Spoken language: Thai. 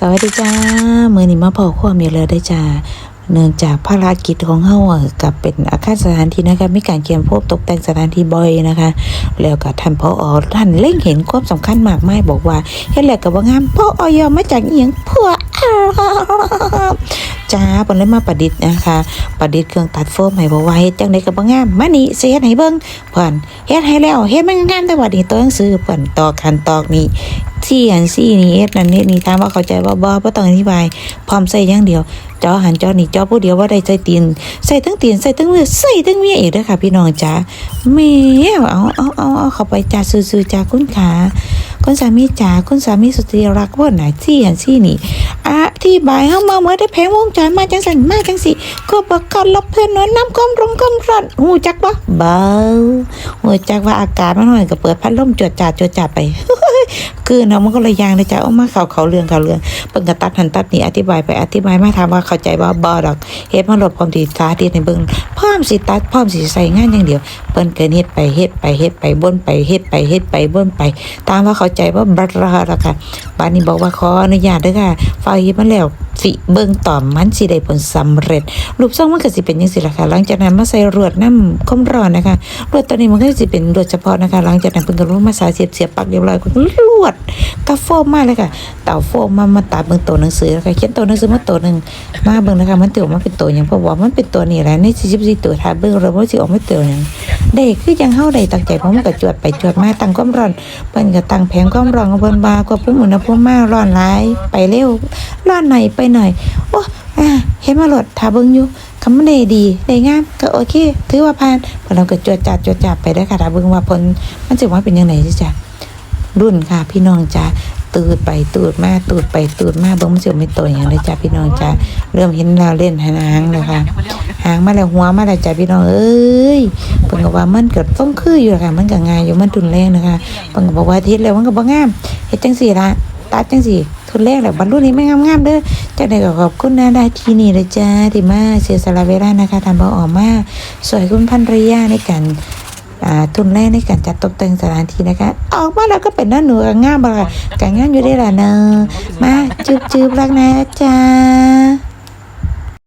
สวัสดีจ้ามือนี้มาพอความมีเลยได้จ้าเนื่องจากภารกิจของเฮาอะกับเป็นอาคารสถานที่นะคะมีการเกียมพบตกแต่งสถานที่บ่อยนะคะ แล้วก็ท่านพออท่านเล็งเห็นความสำคัญมากมายบอกว่าเฮ็ดแล้วก็บ่งามพออยมาจากอียงพื่อจ้าเพิ่นเลยมาประดิษฐ์นะคะ ประดิษฐ์เครื่องตัดโฟมให้บอกว่าเฮ็ดจังได๋ก็บ่งามมานี่สิเฮ็ดให้เบิ่งเพิ่นเฮ็ดให้แล้วเฮ็ดมันงามแต่ว่านี่ตัวหนังสือเพิ่นตอกคันตอกนี่ ที่อันซี่นี่เอ็ดนั่นนี่นี่ถามว่าเข้าใจบ่บ่บ่ต้องอธิบาย พร้อมใส่อย่างเดียวจอหันจอนี่จอผู้เดียวว่าได้ใส่ตีนใส่ทั้งตีนใส่ทั้งมือใส่ทั้งเมียอีกด้อค่ะ พี่น้องจ๋าแม่เอาเอาเอาเอาเข้าไปจ้าซื่อๆจ้าคุณขาคุณสามีจ๋าคุณสามีสุดที่รักว่าไหนที่อันซี่นี่อธิบายเฮามาเมื่อได้แผงวงจรมาจังซั่นมาจังสิก็บ่กันรับเพิ่นว่าน้ำความรงความร้อนฮู้จักบ่เบาฮู้จักว่าอากาศมันร้อนก็เปิดพัดลมจวดจาดจวดจาดไป คือเนาะมันก็เลยยางนะจ๊ะเอามาเขาเขาเรื่องเขาเรื่องเปิ่งก็ตัดหันตัดนี่อธิบายไปอธิบายมาถามว่าเข้าใจว่าบ่ดอกเฮ็ดมาลบความที่สาธิตในเบิ่งพร้อมสิตัดพร้อมสิใส่งานอย่างเดียวเปิ้นก็เฮ็ดไปเฮ็ดไปเฮ็ดไปบ่นไปเฮ็ดไปเฮ็ดไปบ่นไป ตามว่าเข้าใจว่าบัดรอแล้วค่ะบานนี้บอกว่าขออนุญาตเด้อค่ะฝ่ายเฮ็ดมาแล้ว สิเบิ่งต่อมมันสิได้ผลสำเร็จ รูปทรงมันก็สิเป็นจังซี่ล่ะค่ะ หลังจากนั้นมาใส่รวดน้ำคมร้อนนะคะ รวดตัวนี้มันก็สิเป็นรวดเฉพาะนะคะ หลังจากนั้นเพิ่นก็รู้มาสายเสียบเสียบปักเรียบร้อยก็รวดกระโฟมมาเลยค่ะเต่าโฟมมามาตัดเบิ่งตัวหนังสือนะคะเขียนตัวหนังสือมาตัวหนึงมาเบิ่งนะคะ มันตัวมันเป็นตัวหยังเพราะว่ามันเป็นตัวนี้แหละใน44ตัวถ้าเบิ่งแล้วมันสิออกมาตัวหยังได้คือยังเฮาได้ตั้งใจเพราะมันก็จวดไปจวดมาตั้งความร้อนเพิ่นก็ตั้งแผงความร้อนของเพิ่นว่าควบคุมอุณหภูมิมาร้อนหลายไปเร็ว ร้อนหนไปหน่อยโอ้อ่าเห็นมาหลดถาเบิ่งอยู่คำมันด้ดีได้งามก็โอเค ถือว่าผ่านพอเราก็จวดจัดจวดจัดไปได้ค่ะถาเบิ่งว่าผลมันจะว่าเป็นยังไงจ้ะรุ่นค่ะ พี่น้องจ้าตูดไปตูดมาตูดไปตูดมาเบิ่งมันสิไม่โตอย่างเลยจ้ะพี่น้องจ้าเริ่มเห็นแล้วเล่นหางแล้วค่ะหางมาแล้วหัวมาแล้วจ้ะพี่น้องเอ้ยเพิ่นก็ว่ามันเกิดต้องคืออยู่ล่ะค่ะ มันก็ง่ายอยู่มันทุนแรงนะคะเพิ่นก็บอกว่าเฮ็ดแล้วมันก็บ่งามเฮ็ดจังซี่ละตัดจังซี่ ทุนแรกแหละบรรลุนี้ไม่งามๆเด้อจากใดก็ขอบคุณนะได้ที่นี่เลยจ้าที่มาเสียสละเวลานะคะทำเบาออกมาสวยคุณพันรยาในการทุนแรกในการจัดตกแต่งสถานที่นะคะ ออกมาแล้วก็เป็นหน้าหนูกับงามบ่ะการงามอยู่ได้ละเนอะมาจุบๆรักนะจ้า